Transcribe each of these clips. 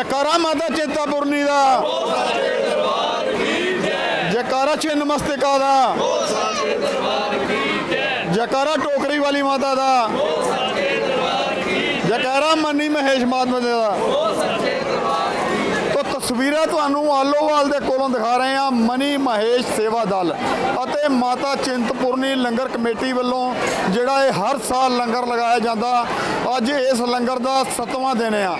ਜੈਕਾਰਾ ਮਾਤਾ ਚਿੰਤਾਪੁਰਨੀ ਦਾ। ਜੈਕਾਰਾ ਚਿੰਨ ਮਸਤਿਕਾ ਦਾ। ਜੈਕਾਰਾ ਟੋਕਰੀ ਵਾਲੀ ਮਾਤਾ ਦਾ। ਜੈਕਾਰਾ ਮੰਨੀ ਮਹੇਸ਼ ਮਾਤਮੇ ਦਾ। ਤੋ ਤਸਵੀਰਾਂ ਤੁਹਾਨੂੰ ਆਲੋਵਾਲ ਦੇ ਕੋਲੋਂ ਦਿਖਾ ਰਹੇ ਹਾਂ। ਮਨੀ ਮਹੇਸ਼ ਸੇਵਾ ਦਲ ਅਤੇ ਮਾਤਾ ਚਿੰਤਪੁਰਨੀ ਲੰਗਰ ਕਮੇਟੀ ਵੱਲੋਂ ਜਿਹੜਾ ਇਹ ਹਰ ਸਾਲ ਲੰਗਰ ਲਗਾਇਆ ਜਾਂਦਾ। ਅੱਜ ਇਸ ਲੰਗਰ ਦਾ 7ਵਾਂ ਦਿਨ ਆ।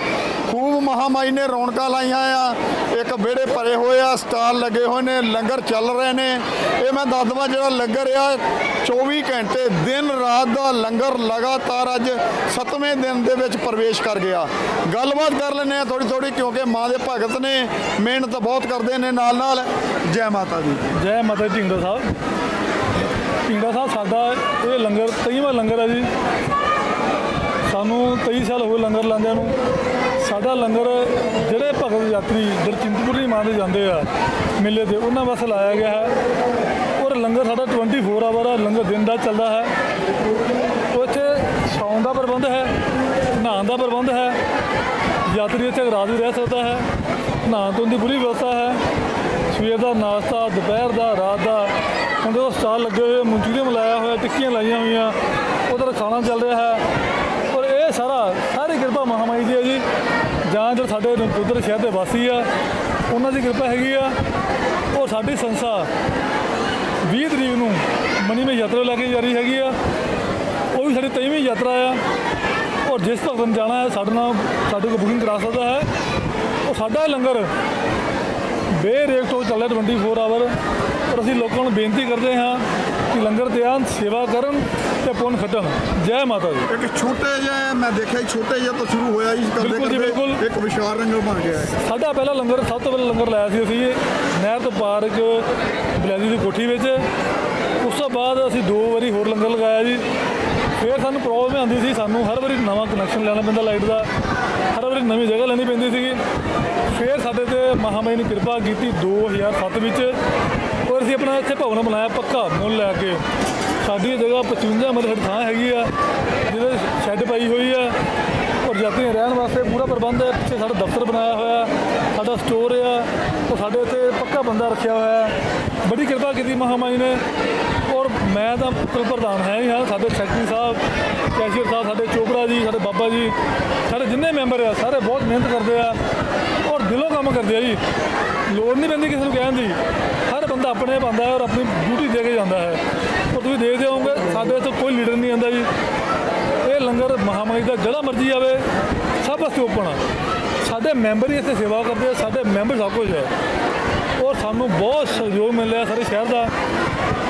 ਖੂਬ ਮਹਾਮਾਈ ਨੇ ਰੌਣਕਾਂ ਲਾਈਆਂ ਆ। ਇੱਕ ਵਿਹੜੇ ਭਰੇ ਹੋਏ ਆ, ਸਟਾਲ ਲੱਗੇ ਹੋਏ ਨੇ, ਲੰਗਰ ਚੱਲ ਰਹੇ ਨੇ। ਇਹ ਮੈਂ ਦੱਸ ਦਵਾਂ, ਜਿਹੜਾ ਲੰਗਰ ਆ 24 ਘੰਟੇ ਦਿਨ ਰਾਤ ਦਾ ਲੰਗਰ ਲਗਾਤਾਰ ਅੱਜ 7ਵੇਂ ਦਿਨ ਦੇ ਵਿੱਚ ਪ੍ਰਵੇਸ਼ ਕਰ ਗਿਆ। ਗੱਲਬਾਤ ਕਰ ਲੈਂਦੇ ਆ ਥੋੜੀ ਥੋੜੀ ਕਿਉਂਕਿ ਮਾਂ ਦੇ ਭਗਤ ਨੇ ਮਿਹਨਤ ਬਹੁਤ ਕਰਦੇ ਨੇ ਨਾਲ ਨਾਲ। ਜੈ ਮਾਤਾ ਦੀ। ਜੈ ਮਾਤਾ ਦੀ ਢਿੰਗੜਾ ਸਾਹਿਬ। ਢਿੰਗੜਾ ਸਾਹਿਬ, ਸਾਡਾ ਇਹ ਲੰਗਰ 23ਵਾਂ ਲੰਗਰ ਹੈ ਜੀ। ਸਾਨੂੰ 23 ਸਾਲ ਹੋ ਗਏ ਲੰਗਰ ਲਾਉਂਦਿਆਂ ਨੂੰ। ਸਾਡਾ ਲੰਗਰ ਜਿਹੜੇ ਭਗਤ ਯਾਤਰੀ ਜਿਹੜੇ ਚਿੰਤਪੁਰਨੀ ਮਾਂ ਦੇ ਜਾਂਦੇ ਆ ਮੇਲੇ ਤੇ, ਉਹਨਾਂ ਵਾਸਤੇ ਲਾਇਆ ਗਿਆ ਹੈ। ਔਰ ਲੰਗਰ ਸਾਡਾ 24 ਆਵਰ ਆ, ਲੰਗਰ ਦਿਨ ਦਾ ਚੱਲਦਾ ਹੈ। ਉੱਥੇ ਇੱਥੇ ਸੌਣ ਦਾ ਪ੍ਰਬੰਧ ਹੈ, ਨਹਾਉਣ ਦਾ ਪ੍ਰਬੰਧ ਹੈ। ਯਾਤਰੀ ਇੱਥੇ ਰਾਤ ਵੀ ਰਹਿ ਸਕਦਾ ਹੈ, ਨਹਾਉਣ ਧੋਣ ਦੀ ਪੂਰੀ ਵਿਵਸਥਾ ਹੈ। ਸਵੇਰ ਦਾ ਨਾਸ਼ਤਾ, ਦੁਪਹਿਰ ਦਾ, ਰਾਤ ਦਾ। ਹੁਣ ਸਟਾਲ ਲੱਗੇ ਹੋਏ ਮਨਚੂਰੀਅਨ ਲਾਇਆ ਹੋਇਆ, ਟਿੱਕੀਆਂ ਲਾਈਆਂ ਹੋਈਆਂ, ਉਧਰ ਖਾਣਾ ਚੱਲ ਰਿਹਾ ਹੈ ਔਰ ਇਹ ਸਾਰਾ ਸਾਰੀ ਕਿਰਪਾ ਮਹਾਮਾਈ ਦੀ ਹੈ ਜੀ ਜਾਂ ਜੋ ਸਾਡੇ ਨਕੋਦਰ ਸ਼ਹਿਰ ਦੇ ਵਾਸੀ ਆ, ਉਹਨਾਂ ਦੀ ਕਿਰਪਾ ਹੈਗੀ ਆ। ਔਰ ਸਾਡੀ ਸੰਸਥਾ 20 ਤਰੀਕ ਨੂੰ ਮਨੀ ਮੇ ਯਾਤਰਾ ਲੈ ਕੇ ਜਾ ਰਹੀ ਹੈਗੀ ਆ। ਉਹ ਵੀ ਸਾਡੀ 23ਵੀਂ ਯਾਤਰਾ ਆ। ਔਰ ਜਿਸ ਭਗਤ ਨੇ ਜਾਣਾ ਹੈ, ਸਾਡੇ ਨਾਲ ਸਾਡੇ ਕੋਲ ਬੁਕਿੰਗ ਕਰਾ ਸਕਦਾ ਹੈ। ਉਹ ਸਾਡਾ ਲੰਗਰ ਬੇਰੇਕ ਤੋਂ ਚੱਲ ਰਿਹਾ 24 ਆਵਰ ਔਰ ਅਸੀਂ ਲੋਕਾਂ ਨੂੰ ਬੇਨਤੀ ਕਰਦੇ ਹਾਂ ਕਿ ਲੰਗਰ ਤੇ ਆਉਣ ਸੇਵਾ ਕਰਨ ਤੇ ਪੁੰਨ ਖੱਟਣ। ਜੈ ਮਾਤਾ ਦੀ। ਇੱਕ ਛੋਟੇ ਜਿਹਾ ਮੈਂ ਦੇਖਿਆ ਛੋਟੇ ਜਿਹਾ ਤੋਂ ਸ਼ੁਰੂ ਹੋਇਆ ਜੀ ਕਰਦੇ ਬਿਲਕੁਲ ਜੀ। ਇੱਕ ਵਿਸ਼ਾਲ ਲੰਗਰ ਬਣ ਗਿਆ ਹੈ। ਸਾਡਾ ਪਹਿਲਾ ਲੰਗਰ ਸਭ ਤੋਂ ਪਹਿਲਾਂ ਲੰਗਰ ਲਾਇਆ ਸੀ ਅਸੀਂ ਨਹਿਰ ਤੋਂ ਪਾਰਕ ਬਲੈਦੀ ਦੀ ਕੋਠੀ ਵਿੱਚ। ਉਸ ਤੋਂ ਬਾਅਦ ਅਸੀਂ ਦੋ ਵਾਰੀ ਹੋਰ ਲੰਗਰ ਲਗਾਇਆ ਜੀ। ਫਿਰ ਸਾਨੂੰ ਪ੍ਰੋਬਲਮ ਆਉਂਦੀ ਸੀ ਸਾਨੂੰ ਹਰ ਵਾਰੀ ਨਵਾਂ ਕਨੈਕਸ਼ਨ ਲੈਣਾ ਪੈਂਦਾ ਲਾਈਟ ਦਾ। ਹਰ ਵਾਰੀ ਨਵੀਂ ਜਗ੍ਹਾ ਲੈਣੀ ਪੈਂਦੀ ਸੀਗੀ। ਫਿਰ ਸਾਡੇ ਤੇ ਮਹਾਮਾਈ ਨੇ ਕਿਰਪਾ ਕੀਤੀ 2007 ਵਿੱਚ। ਔਰ ਅਸੀਂ ਆਪਣਾ ਇੱਥੇ ਭਵਨ ਬਣਾਇਆ, ਪੱਕਾ ਮੁੱਲ ਲੈ ਕੇ। ਸਾਡੀ ਇਹ ਜਗ੍ਹਾ 55 ਮਤਲਬ ਥਾਂ ਹੈਗੀ ਆ, ਜਿਹਦੇ ਸ਼ੈੱਡ ਪਾਈ ਹੋਈ ਆ। ਔਰ ਯਾਤਰੀਆਂ ਰਹਿਣ ਵਾਸਤੇ ਪੂਰਾ ਪ੍ਰਬੰਧ ਹੈ, ਪਿੱਛੇ ਸਾਡਾ ਦਫ਼ਤਰ ਬਣਾਇਆ ਹੋਇਆ, ਸਾਡਾ ਸਟੋਰ ਆ, ਉਹ ਸਾਡੇ ਇੱਥੇ ਪੱਕਾ ਬੰਦਾ ਰੱਖਿਆ ਹੋਇਆ ਬੜੀ ਕਿਰਪਾ ਕੀਤੀ ਮਹਾਮਾਈ ਨੇ। ਔਰ ਮੈਂ ਤਾਂ ਕੁਲ ਪ੍ਰਧਾਨ ਹੈ ਹੀ ਹਾਂ, ਸਾਡੇ ਸੈਕਟਰੀ ਸਾਹਿਬ, ਕੈਸ਼ੀਅਰ ਸਾਹਿਬ, ਸਾਡੇ ਚੋਪੜਾ ਜੀ, ਸਾਡੇ ਬਾਬਾ ਜੀ, ਸਾਡੇ ਜਿੰਨੇ ਮੈਂਬਰ ਆ, ਸਾਰੇ ਬਹੁਤ ਮਿਹਨਤ ਕਰਦੇ ਆ। ਦਿਲੋਂ ਕੰਮ ਕਰਦੇ ਆ ਜੀ। ਲੋੜ ਨਹੀਂ ਪੈਂਦੀ ਕਿਸੇ ਨੂੰ ਕਹਿਣ ਦੀ। ਹਰ ਬੰਦਾ ਆਪਣੇ ਪਾਉਂਦਾ ਹੈ ਔਰ ਆਪਣੀ ਡਿਊਟੀ ਦੇ ਕੇ ਜਾਂਦਾ ਹੈ। ਔਰ ਤੁਸੀਂ ਦੇਖਦੇ ਹੋਵੋਗੇ, ਸਾਡੇ ਇੱਥੇ ਕੋਈ ਲੀਡਰ ਨਹੀਂ ਆਉਂਦਾ ਜੀ। ਇਹ ਲੰਗਰ ਮਹਾਮਾਈ ਦਾ ਜਿਹੜਾ ਮਰਜ਼ੀ ਆਵੇ, ਸਭ ਵਾਸਤੇ ਓਪਨ ਆ। ਸਾਡੇ ਮੈਂਬਰ ਹੀ ਇੱਥੇ ਸੇਵਾ ਕਰਦੇ ਆ, ਸਾਡੇ ਮੈਂਬਰ ਸਭ ਕੁਝ ਹੈ। ਔਰ ਸਾਨੂੰ ਬਹੁਤ ਸਹਿਯੋਗ ਮਿਲ ਰਿਹਾ ਸਾਰੇ ਸ਼ਹਿਰ ਦਾ।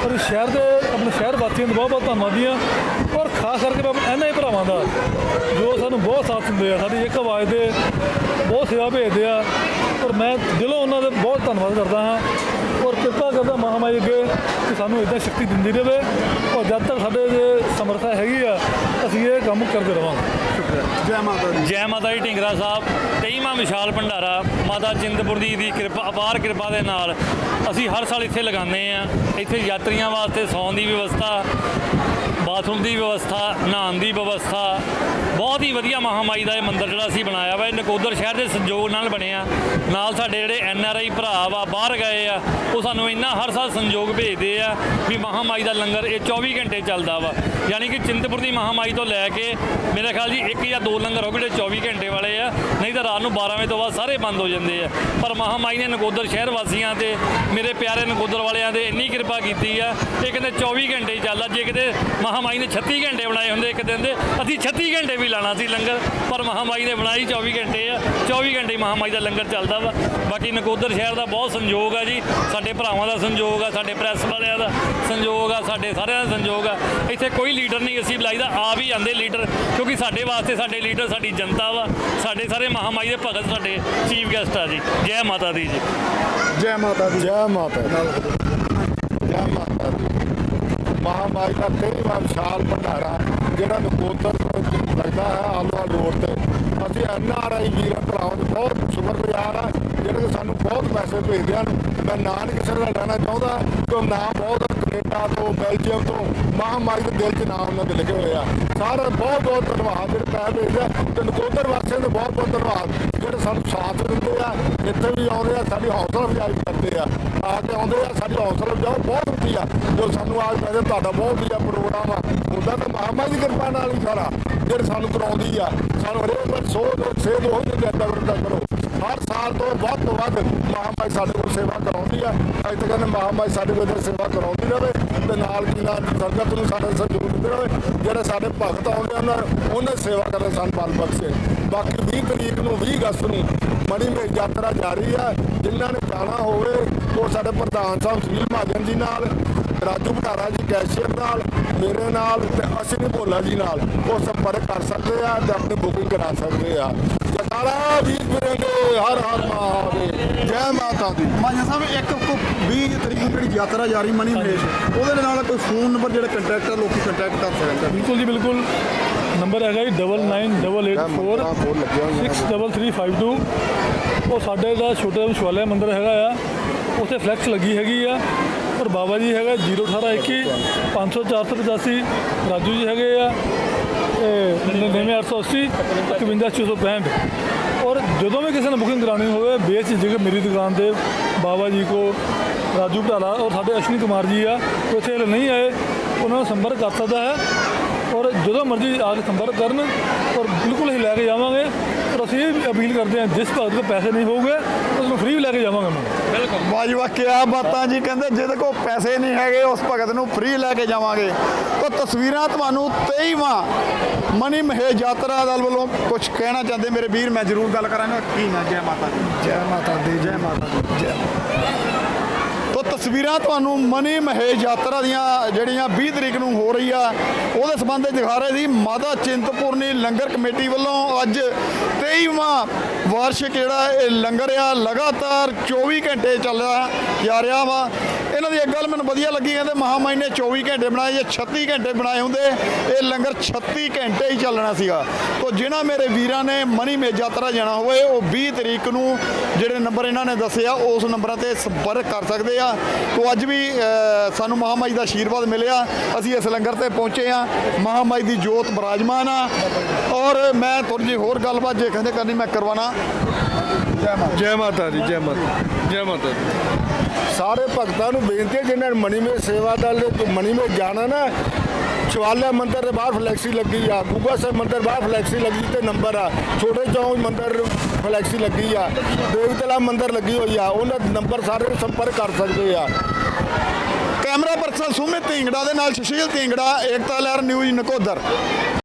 ਔਰ ਸ਼ਹਿਰ ਦੇ, ਆਪਣੇ ਸ਼ਹਿਰ ਵਾਸੀਆਂ ਦਾ ਬਹੁਤ ਬਹੁਤ ਧੰਨਵਾਦੀ ਹਾਂ। ਔਰ ਖਾਸ ਕਰਕੇ ਮੈਂ ਇਹਨਾਂ ਹੀ ਭਰਾਵਾਂ ਦਾ ਜੋ ਸਾਨੂੰ ਬਹੁਤ ਸਾਥ ਦਿੰਦੇ ਆ ਸਾਡੀ ਇੱਕ ਆਵਾਜ਼ ਦੇ ਬਹੁਤ ਸੇਵਾ ਭੇਜਦੇ ਆ। ਔਰ ਮੈਂ ਦਿਲੋਂ ਉਹਨਾਂ ਦੇ ਬਹੁਤ ਧੰਨਵਾਦ ਕਰਦਾ ਹਾਂ। ਔਰ ਕਿਰਪਾ ਕਰਦਾ ਮਹਾਮਾਈ ਅੱਗੇ ਕਿ ਸਾਨੂੰ ਇਦਾਂ ਸ਼ਕਤੀ ਦਿੰਦੀ ਰਹੇ ਔਰ ਜਦ ਤੱਕ ਸਾਡੇ ਜੇ ਸਮਰੱਥਾ ਹੈਗੀ ਆ ਅਸੀਂ ਇਹ ਕੰਮ ਕਰਦੇ ਰਵਾਂਗੇ। ਜੈ ਮਾਤਾ ਦੀ। ਜੈ ਮਾਤਾ ਦੀ ਢਿੰਗਰਾ ਸਾਹਿਬ 23ਵਾਂ ਵਿਸ਼ਾਲ ਭੰਡਾਰਾ ਮਾਤਾ ਚਿੰਤਪੁਰਨੀ ਦੀ ਕਿਰਪਾ ਅਪਾਰ ਕਿਰਪਾ ਦੇ ਨਾਲ ਅਸੀਂ ਹਰ ਸਾਲ ਇੱਥੇ ਲਗਾਉਂਦੇ ਆ ਇੱਥੇ ਯਾਤਰੀਆਂ ਵਾਸਤੇ ਸੌਣ ਦੀ ਵਿਵਸਥਾ ਬਾਥਰੂਮ ਦੀ ਵਿਵਸਥਾ ਨਹਾਉਣ ਦੀ ਵਿਵਸਥਾ ਬਹੁਤ ਹੀ ਵਧੀਆ ਮਹਾਮਾਈ ਦਾ ਇਹ ਮੰਦਿਰ ਜਿਹੜਾ ਅਸੀਂ ਬਣਾਇਆ ਵਾ। ਇਹ ਨਕੋਦਰ ਸ਼ਹਿਰ ਦੇ ਸੰਯੋਗ ਨਾਲ ਬਣਿਆ ਨਾਲ ਸਾਡੇ ਜਿਹੜੇ ਐਨ ਆਰ ਆਈ ਭਰਾ ਵਾ, ਬਾਹਰ ਗਏ ਆ, ਉਹ ਸਾਨੂੰ ਇੰਨਾ ਹਰ ਸਾਲ ਸੰਯੋਗ ਭੇਜਦੇ ਆ ਵੀ ਮਹਾਮਾਈ ਦਾ ਲੰਗਰ ਇਹ 24 ਘੰਟੇ ਚੱਲਦਾ ਵਾ। ਯਾਨੀ ਕਿ ਚਿੰਤਪੁਰ ਦੀ ਮਹਾਮਾਈ ਤੋਂ ਲੈ ਕੇ ਮੇਰੇ ਖਿਆਲ ਜੀ ਇੱਕ ਜਾਂ ਦੋ ਲੰਗਰ ਹੋ ਜਿਹੜੇ 24 ਘੰਟੇ ਵਾਲੇ ਆ, ਨਹੀਂ ਤਾਂ ਰਾਤ ਨੂੰ 12 ਵਜੇ ਤੋਂ ਬਾਅਦ ਸਾਰੇ ਬੰਦ ਹੋ ਜਾਂਦੇ ਆ। ਪਰ ਮਹਾਮਾਈ ਨੇ ਨਕੋਦਰ ਸ਼ਹਿਰ ਵਾਸੀਆਂ ਤੇ ਮੇਰੇ ਪਿਆਰੇ ਨਕੋਦਰ ਵਾਲਿਆਂ 'ਤੇ ਇੰਨੀ ਕਿਰਪਾ ਕੀਤੀ ਆ। ਇਹ ਕਹਿੰਦੇ 24 ਘੰਟੇ ਚੱਲਦਾ। ਜੇ ਕਿਤੇ ਮਹਾਮਾਈ ਨੇ 36 ਘੰਟੇ ਬਣਾਏ ਹੁੰਦੇ, ਇੱਕ ਦਿਨ ਦੇ, ਅਸੀਂ 36 ਘੰਟੇ ਵੀ ਲਾਣਾ ਸੀ ਲੰਗਰ ਪਰ ਮਹਾਮਾਈ ਨੇ ਬਣਾਈ 24 ਘੰਟੇ ਆ। 24 ਘੰਟੇ ਮਹਾਮਾਈ ਦਾ ਲੰਗਰ ਚੱਲਦਾ ਵਾ। ਬਾਕੀ ਨਕੋਦਰ ਸ਼ਹਿਰ ਦਾ ਬਹੁਤ ਸੰਯੋਗ ਆ ਜੀ। ਸਾਡੇ ਭਰਾਵਾਂ ਦਾ ਸੰਯੋਗ ਆ ਸਾਡੇ ਪ੍ਰੈਸ ਵਾਲਿਆਂ ਦਾ ਸੰਯੋਗ ਆ ਸਾਡੇ ਸਾਰਿਆਂ ਦਾ ਸੰਯੋਗ ਆ। ਇੱਥੇ ਕੋਈ ਲੀਡਰ ਨਹੀਂ ਅਸੀਂ ਬੁਲਾਈਦਾ ਆਪ ਹੀ ਆਂਦੇ ਲੀਡਰ ਕਿਉਂਕਿ ਸਾਡੇ ਵਾਸਤੇ ਸਾਡੇ ਲੀਡਰ ਸਾਡੀ ਜਨਤਾ ਵਾ। ਸਾਡੇ ਸਾਰੇ ਮਹਾਮਾਈ ਦੇ ਭਗਤ ਸਾਡੇ ਚੀਫ ਗੈਸਟ ਆ ਜੀ। ਜੈ ਮਾਤਾ ਦੀ ਜੀ। ਜੈ ਮਾਤਾ ਦੀ। ਜੈ ਮਾਤਾ ਜੈ ਮਾਤਾ ਦੀ। ਮਹਾਮਾਈ ਦਾ ਤੇਰਵਾਂ ਵਿਸ਼ਾਲ ਭੰਡਾਰਾ ਜਿਹੜਾ ਨਕੋਦਰ ਲੱਗਦਾ ਹੈ ਆਲੂਆ ਰੋਡ ਤੇ। ਅਸੀਂ ਐਨ ਆਰ ਆਈ ਵੀਰਾਂ ਭਰਾਵਾਂ ਦੇ ਬਹੁਤ ਸ਼ੁਕਰਗੁਜ਼ਾਰ ਆ ਜਿਹੜੇ ਕਿ ਸਾਨੂੰ ਬਹੁਤ ਪੈਸੇ ਭੇਜਦੇ ਹਨ। ਮੈਂ ਨਾਂ ਨਹੀਂ ਕਿਸੇ ਦਾ ਲੈਣਾ ਚਾਹੁੰਦਾ ਕਿਉਂ ਨਾਂ ਬਹੁਤ ਕੈਨੇਡਾ ਤੋਂ ਬੈਲਜੀਅਮ ਤੋਂ ਮਹਾਮਾਈ ਦੇ ਦਿਲ 'ਚ ਨਾਂ ਉਹਨਾਂ ਦੇ ਲਿਖੇ ਹੋਏ ਆ ਸਾਰਾ ਬਹੁਤ ਬਹੁਤ ਧੰਨਵਾਦ ਜਿਹੜੇ ਪੈਸੇ ਭੇਜਦੇ ਆ ਤੇ ਨਕੋਦਰ ਵਾਸੀਆਂ ਦਾ ਬਹੁਤ ਬਹੁਤ ਧੰਨਵਾਦ ਜਿਹੜੇ ਸਾਨੂੰ ਸਾਥ ਦਿੰਦੇ ਆ ਇੱਥੇ ਵੀ ਆਉਂਦੇ ਆ ਸਾਡੀ ਹੌਸਲਾ ਅਫਜ਼ਾਈ ਕਰਦੇ ਆ ਆ ਕੇ ਆਉਂਦੇ ਆ ਸਾਡੀ ਹੌਸਲਾ ਅਫਜ਼ਾਈ ਬਹੁਤ ਹੁੰਦੀ ਆ ਜੋ ਸਾਨੂੰ ਆਜ ਕਹਿੰਦੇ ਤੁਹਾਡਾ ਬਹੁਤ ਵਧੀਆ ਪ੍ਰੋਗਰਾਮ ਆ ਉਹਦਾ ਤਾਂ ਮਹਾਮਾਰੀ ਦੀ ਕਿਰਪਾ ਨਾਲ ਹੀ ਸਾਰਾ ਜਿਹੜੇ ਸਾਨੂੰ ਕਰਾਉਂਦੀ ਆ ਸਾਨੂੰ ਹਰੇਕ ਸੋਧ ਸੇਧ ਹੋ ਜਾਂਦੀ ਕਰਦਾ ਕਰੋ ਹਰ ਸਾਲ ਤੋਂ ਵੱਧ ਤੋਂ ਵੱਧ ਮਹਾਮਾਈ ਸਾਡੇ ਕੋਲ ਸੇਵਾ ਕਰਾਉਂਦੀ ਆ। ਅੱਜ ਤੱਕ ਕਹਿੰਦੇ ਮਹਾਮਾਈ ਸਾਡੇ ਕੋਲ ਇੱਥੇ ਸੇਵਾ ਕਰਾਉਂਦੀ ਰਹੇ ਤੇ ਨਾਲ ਕੀ ਨਾਲ ਸੰਗਤ ਨੂੰ ਸਾਡੇ ਸਹਿਯੋਗ ਦਿੰਦੇ ਰਹੇ ਜਿਹੜੇ ਸਾਡੇ ਭਗਤ ਆਉਂਦੇ ਉਹਨਾਂ ਉਹਨਾਂ ਸੇਵਾ ਕਰਨ ਸਾਨੂੰ ਬਲ ਬਖਸ਼ੇ। ਬਾਕੀ 20 ਤਰੀਕ ਨੂੰ 20 ਅਗਸਤ ਨੂੰ ਮਣੀ ਮੇ ਯਾਤਰਾ ਜਾਰੀ ਆ। ਜਿਨ੍ਹਾਂ ਨੇ ਜਾਣਾ ਹੋਵੇ, ਉਹ ਸਾਡੇ ਪ੍ਰਧਾਨ ਸਾਹਿਬ ਸੁਨੀਲ ਮਹਾਜਨ ਜੀ ਨਾਲ ਰਾਜੂ ਭਟਾਰਾ ਜੀ ਕੈਸ਼ੀਅਰ ਨਾਲ ਮੇਰੇ ਨਾਲ ਤੇ ਅਸ਼ਵਨੀ ਭੋਲਾ ਜੀ ਨਾਲ ਉਹ ਸੰਪਰਕ ਕਰ ਸਕਦੇ ਆ ਤੇ ਆਪਣੀ ਬੁਕਿੰਗ ਕਰਾ ਸਕਦੇ ਆ। ਜਕਾਰਾ ਵੀਰ ਵੀਰੰਗੇ ਹਰ ਹਰ ਮਹਾਦੇਵ। ਜੈ ਮਾਤਾ ਦੀ। ਮਾਜਾ ਸਾਹਿਬ ਇੱਕ ਕੋ 20 ਤਰੀਕ ਨੂੰ ਜਿਹੜੀ ਯਾਤਰਾ ਜਾਰੀ ਮਨੀ ਮਹੇਸ਼ ਉਹਦੇ ਨਾਲ ਕੋਈ ਫੋਨ ਨੰਬਰ ਜਿਹੜੇ ਕੰਟੈਕਟ ਲੋਕੀ ਕੰਟੈਕਟ ਕਰ ਸਕਦੇ ਆ। ਬਿਲਕੁਲ ਜੀ ਬਿਲਕੁਲ। ਨੰਬਰ ਹੈਗਾ ਜੀ 9988463352 ਉਹ ਸਾਡੇ ਦਾ ਛੋਟਾ ਵਿਸ਼ਵਾਲਿਆ ਮੰਦਿਰ ਹੈਗਾ ਆ। ਉੱਥੇ ਫਲੈਕਸ ਲੱਗੀ ਹੈਗੀ ਆ। ਔਰ ਬਾਬਾ ਜੀ ਹੈਗਾ 01821 500485 ਰਾਜੂ ਜੀ ਹੈਗੇ ਆ 9880 51665 ਔਰ ਜਦੋਂ ਵੀ ਕਿਸੇ ਨੇ ਬੁਕਿੰਗ ਕਰਾਉਣੀ ਹੋਵੇ ਬੇਝਿਜਕ ਮੇਰੀ ਦੁਕਾਨ ਤੇ ਬਾਬਾ ਜੀ ਕੋ, ਰਾਜੂ ਢਾਲਾ ਔਰ ਸਾਡੇ ਅਸ਼ਵਨੀ ਕੁਮਾਰ ਜੀ ਆ ਉੱਥੇ ਇੱਥੇ ਨਹੀਂ ਆਏ, ਉਹਨਾਂ ਨੂੰ ਸੰਪਰਕ ਕਰ ਸਕਦਾ ਹੈ। ਔਰ ਜਦੋਂ ਮਰਜ਼ੀ ਆ ਕੇ ਸੰਪਰਕ ਕਰਨ, ਔਰ ਬਿਲਕੁਲ ਹੀ ਲੈ ਕੇ ਜਾਵਾਂਗੇ, ਔਰ ਅਸੀਂ ਇਹ ਵੀ ਅਪੀਲ ਕਰਦੇ ਹਾਂ, ਜਿਸ ਭਗਤ ਕੋਲ ਪੈਸੇ ਨਹੀਂ ਹੋਊਗੇ, ਉਸ ਨੂੰ ਫ੍ਰੀ ਲੈ ਕੇ ਜਾਵਾਂਗੇ ਮੈਂ ਵਾਜੀ ਵਾਹ ਕਿਆ ਬਾਤਾਂ ਜੀ ਕਹਿੰਦੇ ਜਿਹਦੇ ਕੋਲ ਪੈਸੇ ਨਹੀਂ ਹੈਗੇ ਉਸ ਭਗਤ ਨੂੰ ਫ੍ਰੀ ਲੈ ਕੇ ਜਾਵਾਂਗੇ। ਤਾਂ ਤਸਵੀਰਾਂ ਤੁਹਾਨੂੰ 23ਵਾਂ ਮਨੀ ਮਹੇਸ਼ ਯਾਤਰਾ ਦਲ ਵੱਲੋਂ ਕੁਝ ਕਹਿਣਾ ਚਾਹੁੰਦੇ? ਮੇਰੇ ਵੀਰ ਮੈਂ ਜ਼ਰੂਰ ਗੱਲ ਕਰਾਂਗਾ। ਕੀ ਨਾ? ਜੈ ਮਾਤਾ ਦੀ। ਜੈ ਮਾਤਾ ਦੀ। ਜੈ ਮਾਤਾ ਦੀ। ਜੈ ਤਸਵੀਰਾਂ ਤੁਹਾਨੂੰ ਮਨੀ ਮਹੇਸ਼ ਯਾਤਰਾ ਦੀਆਂ ਜਿਹੜੀਆਂ 20 ਤਰੀਕ ਨੂੰ ਹੋ ਰਹੀ ਆ, ਉਹਦੇ ਸੰਬੰਧ ਵਿੱਚ ਦਿਖਾ ਰਹੇ ਸੀ ਮਾਤਾ ਚਿੰਤਪੁਰਨੀ ਲੰਗਰ ਕਮੇਟੀ ਵੱਲੋਂ ਅੱਜ 23ਵਾਂ ਵਾਰਸ਼ਿਕ ਜਿਹੜਾ ਇਹ ਲੰਗਰ ਆ, ਲਗਾਤਾਰ 24 ਘੰਟੇ ਚੱਲਦਾ ਜਾ ਰਿਹਾ ਵਾ। ਇਹਨਾਂ ਦੀ ਇੱਕ ਗੱਲ ਮੈਨੂੰ ਵਧੀਆ ਲੱਗੀ, ਕਹਿੰਦੇ ਮਹਾਮਾਈ ਨੇ 24 ਘੰਟੇ ਬਣਾਏ, ਜੇ 36 ਘੰਟੇ ਬਣਾਏ ਹੁੰਦੇ, ਇਹ ਲੰਗਰ 36 ਘੰਟੇ ਹੀ ਚੱਲਣਾ ਸੀਗਾ। ਤੋ ਜਿਨ੍ਹਾਂ ਮੇਰੇ ਵੀਰਾਂ ਨੇ ਮਨੀ ਮੇਜ ਯਾਤਰਾ ਜਾਣਾ ਹੋਵੇ, ਉਹ 20 ਤਰੀਕ ਨੂੰ ਜਿਹੜੇ ਨੰਬਰ ਇਹਨਾਂ ਨੇ ਦੱਸਿਆ ਉਸ ਨੰਬਰਾਂ ਤੇ ਸੰਪਰਕ ਕਰ ਸਕਦੇ ਆ। ਤੋ ਅੱਜ ਵੀ ਸਾਨੂੰ ਮਹਾਮਾਈ ਦਾ ਆਸ਼ੀਰਵਾਦ ਮਿਲਿਆ। ਅਸੀਂ ਇਸ ਲੰਗਰ ਤੇ ਪਹੁੰਚੇ ਆ। ਮਹਾਮਾਈ ਦੀ ਜੋਤ ਬਰਾਜਮਾਨ ਆ। ਔਰ ਮੈਂ ਥੋੜੀ ਜਿਹੀ ਹੋਰ ਗੱਲਬਾਤ ਜੇ ਕਹਿੰਦੇ ਕਰਨੀ, ਮੈਂ ਕਰਵਾਣਾ ਜੈ ਜੈ ਮਾਤਾ ਦੀ, ਜੈ ਮਾਤਾ ਜੈ ਮਾਤਾ ਦੀ। ਸਾਰੇ ਭਗਤਾਂ ਨੂੰ ਬੇਨਤੀ ਹੈ, ਜਿਨ੍ਹਾਂ ਨੇ ਮਣੀਮੇ ਸੇਵਾ ਦਲ ਦੇ ਮਣੀਮੇ ਜਾਣਾ ਨਾ ਚਵਾਲਿਆ ਮੰਦਿਰ ਦੇ ਬਾਹਰ ਫਲੈਕਸੀ ਲੱਗੀ ਆ, ਗੁੱਗਾ ਸਾਹਿਬ ਮੰਦਿਰ ਬਾਹਰ ਫਲੈਕਸੀ ਲੱਗੀ ਤੇ ਨੰਬਰ ਆ, ਛੋਟੇ ਚੌਂਕ ਮੰਦਿਰ ਫਲੈਕਸੀ ਲੱਗੀ ਆ, ਦੇਵਤਲਾ ਮੰਦਿਰ ਲੱਗੀ ਹੋਈ ਆ, ਉਹਨਾਂ ਨੰਬਰ ਸਾਰੇ ਸੰਪਰਕ ਕਰ ਸਕਦੇ ਆ। ਕੈਮਰਾ ਪਰਸਨ ਸੁਮਿਤ ਢਿੰਗੜਾ ਦੇ ਨਾਲ ਸੁਸ਼ੀਲ ਢਿੰਗੜਾ, ਏਕਤਾ ਲਹਿਰ ਨਿਊਜ਼ ਨਕੋਦਰ।